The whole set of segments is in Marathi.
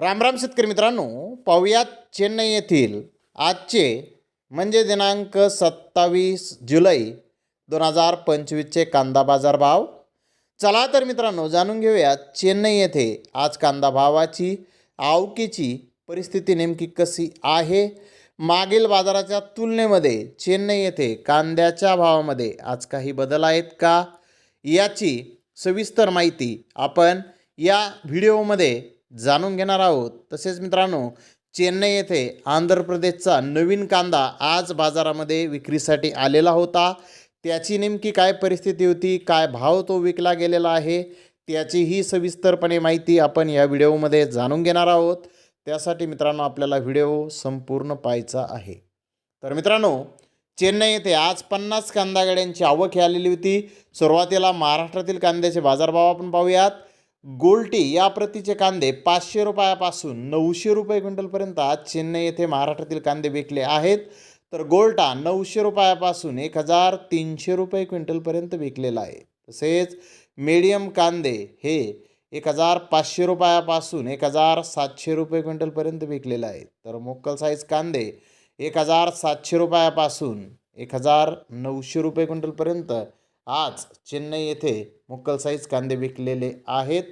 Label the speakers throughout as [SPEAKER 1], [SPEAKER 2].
[SPEAKER 1] रामराम शेतकरी मित्रांनो पाहुयात चेन्नई येथील आजचे म्हणजे दिनांक सत्तावीस जुलै दोन हजार पंचवीसचे कांदा बाजार भाव. चला तर मित्रांनो जाणून घेऊया चेन्नई येथे आज कांदा भावाची आवकीची परिस्थिती नेमकी कशी आहे? मागील बाजाराच्या तुलनेमध्ये चेन्नई येथे कांद्याच्या भावामध्ये आज काही बदल आहेत का? याची सविस्तर माहिती आपण या व्हिडिओमध्ये जाणून घेणार आहोत. तसेच मित्रांनो चेन्नई येथे आंध्र प्रदेशचा नवीन कांदा आज बाजारामध्ये विक्रीसाठी आलेला होता. त्याची नेमकी काय परिस्थिती होती काय भाव तो विकला गेलेला आहे त्याचीही सविस्तरपणे माहिती आपण या व्हिडिओमध्ये जाणून घेणार आहोत. त्यासाठी मित्रांनो आपल्याला व्हिडिओ संपूर्ण पाहायचा आहे. तर मित्रांनो चेन्नई येथे आज पन्नास कांदा गाड्यांची आवक ही आलेली होती. सुरुवातीला महाराष्ट्रातील कांद्याचे बाजारभाव आपण पाहूयात. गोल्टी या प्रतीचे कांदे पाचशे रुपयापासून नऊशे रुपये क्विंटलपर्यंत आज चेन्नई येथे महाराष्ट्रातील कांदे विकले आहेत. तर गोल्टा नऊशे रुपयापासून एक हजार तीनशे रुपये क्विंटलपर्यंत विकलेला आहे. तसेच मीडियम कांदे हे एक हजार पाचशे रुपयापासून एक हजार सातशे रुपये क्विंटलपर्यंत विकलेले आहेत. तर मोक्कल साईज कांदे एक हजार सातशे रुपयापासून एक हजार नऊशे रुपये क्विंटलपर्यंत आज चेन्नई येथे मुक्कल साईज कांदे विकलेले आहेत.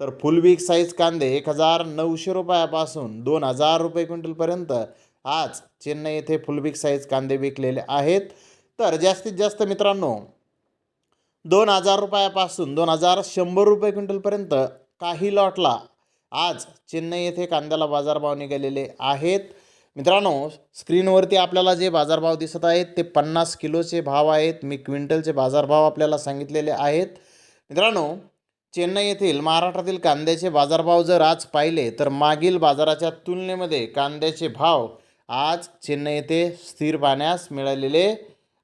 [SPEAKER 1] तर फुल साईज कांदे एक हजार नऊशे रुपयापासून दोन हजार रुपये क्विंटलपर्यंत आज चेन्नई येथे फुल साईज कांदे विकलेले आहेत. तर जास्तीत जास्त मित्रांनो दोन हजार रुपयापासून दोन हजार शंभर रुपये क्विंटलपर्यंत काही लॉटला आज चेन्नई येथे कांद्याला बाजारभाव निघालेले आहेत. मित्रांनो स्क्रीनवरती आपल्याला जे बाजारभाव दिसत आहेत ते पन्नास किलोचे भाव आहेत. मी क्विंटलचे बाजारभाव आपल्याला सांगितलेले आहेत. मित्रांनो चेन्नई येथील महाराष्ट्रातील कांद्याचे बाजारभाव जर आज पाहिले तर मागील बाजाराच्या तुलनेमध्ये कांद्याचे भाव आज चेन्नई येथे स्थिर पाहण्यास मिळालेले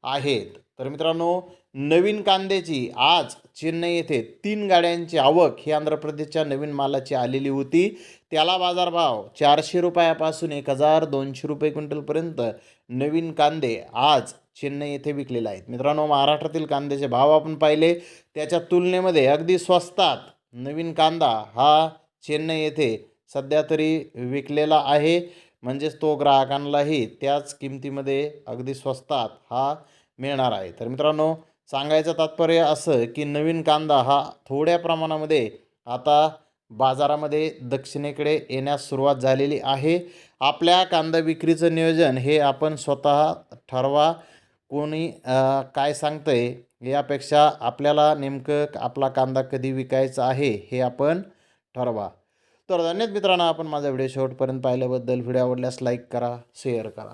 [SPEAKER 1] आहेत. तर मित्रांनो नवीन कांद्याची आज चेन्नई येथे तीन गाड्यांची आवक. ही आंध्र प्रदेशच्या नवीन मालाची आलेली होती. त्याला बाजारभाव चारशे रुपयापासून एक हजार दोनशे रुपये क्विंटलपर्यंत नवीन कांदे आज चेन्नई येथे विकलेले आहेत. मित्रांनो महाराष्ट्रातील कांद्याचे भाव आपण पाहिले. त्याच्या तुलनेमध्ये अगदी स्वस्तात नवीन कांदा हा चेन्नई येथे सध्या तरी विकलेला आहे. म्हणजेच तो ग्राहकांनाही त्याच किमतीमध्ये अगदी स्वस्तात हा मिळणार आहे. तर मित्रांनो सांगायचं तात्पर्य असं की नवीन कांदा हा थोड्या प्रमाणामध्ये आता बाजारामध्ये दक्षिणेकडे येण्यास सुरुवात झालेली आहे. आपल्या कांदा विक्रीचं नियोजन हे आपण स्वतः ठरवा. कोणी काय सांगतं आहे यापेक्षा आपल्याला नेमकं आपला कांदा कधी विकायचा आहे हे आपण ठरवा. तर धन्यवाद मित्रांनो आपण माझा व्हिडिओ शेवटपर्यंत पाहिल्याबद्दल. व्हिडिओ आवडल्यास लाईक करा शेअर करा.